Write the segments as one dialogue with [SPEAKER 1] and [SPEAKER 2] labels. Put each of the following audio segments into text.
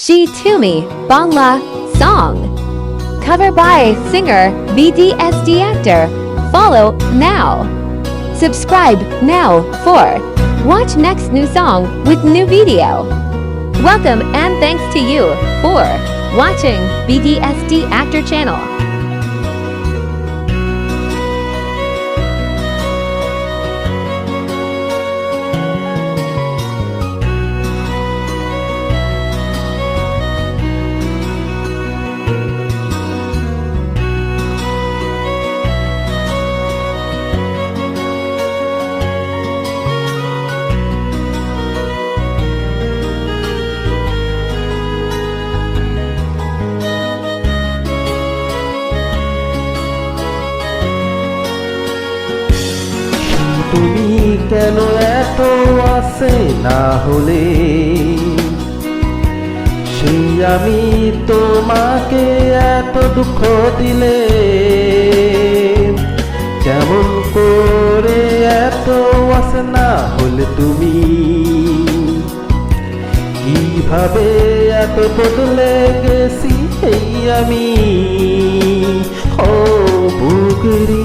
[SPEAKER 1] She to me Bangla song. Cover by singer BDSD actor. Follow now. Subscribe now for watch next new song with new video. Welcome and thanks to you for watching BDSD actor channel.
[SPEAKER 2] কেন এত আছে? না হলে সেই আমি তোমাকে এত দুঃখ দিলে কেমন করে এত আছে না হলে তুমি কীভাবে এত বদলে গেছি এই আমি? ও বুকরি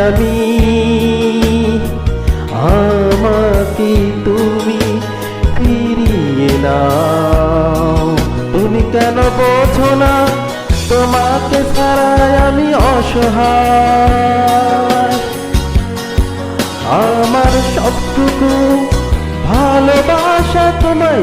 [SPEAKER 2] আমি। আমাকে তুমি ফিরিয়ে নাও। তুমি কেন বোঝো না? তোমাকে ছাড়াই আমি অসহায়। আমার সবটুকু ভালোবাসা তোমায়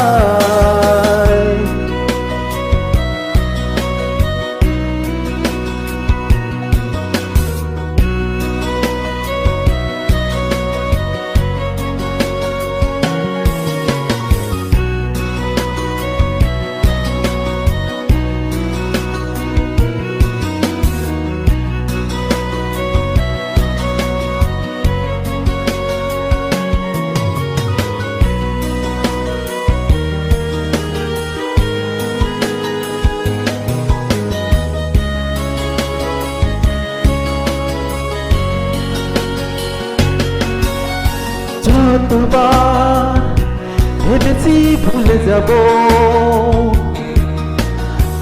[SPEAKER 2] ভেবেছি ভুলে যাব।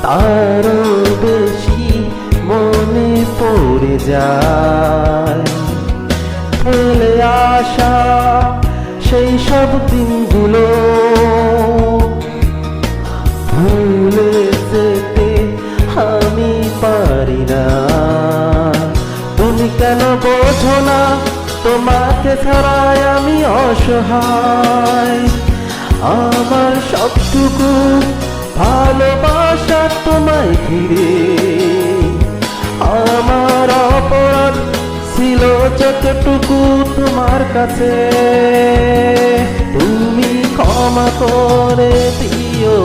[SPEAKER 2] তারও বেশি মনে পড়ে যায়। ফেলে আসা সেই সব দিনগুলো। ভুলে যেতে আমি পারি না। তুমি কেন বোঝো না, তোমাকে ছাড়াই আমি অসহায়। আমার সবটুকু ভালোবাসা তোমায় ঘিরে। আমার অপরাধ ছিল যতটুকু তোমার কাছে। তুমি ক্ষমা করে দিও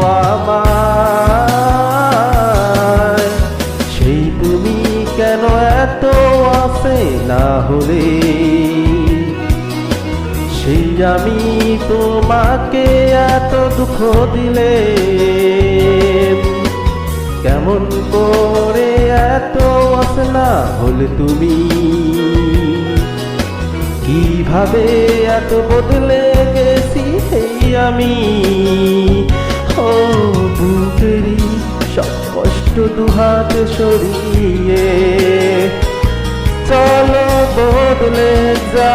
[SPEAKER 2] আমায়। সেই তুমি কেন এত আসে না হলে? আমি তোমাকে এত দুঃখ দিলে, কেমন করে এত আসনা হলে তুমি? কীভাবে এত বদলে গেছি এই আমি? ও বুকেরই সব কষ্ট দুহাতে সরিয়ে, চলো বদলে যা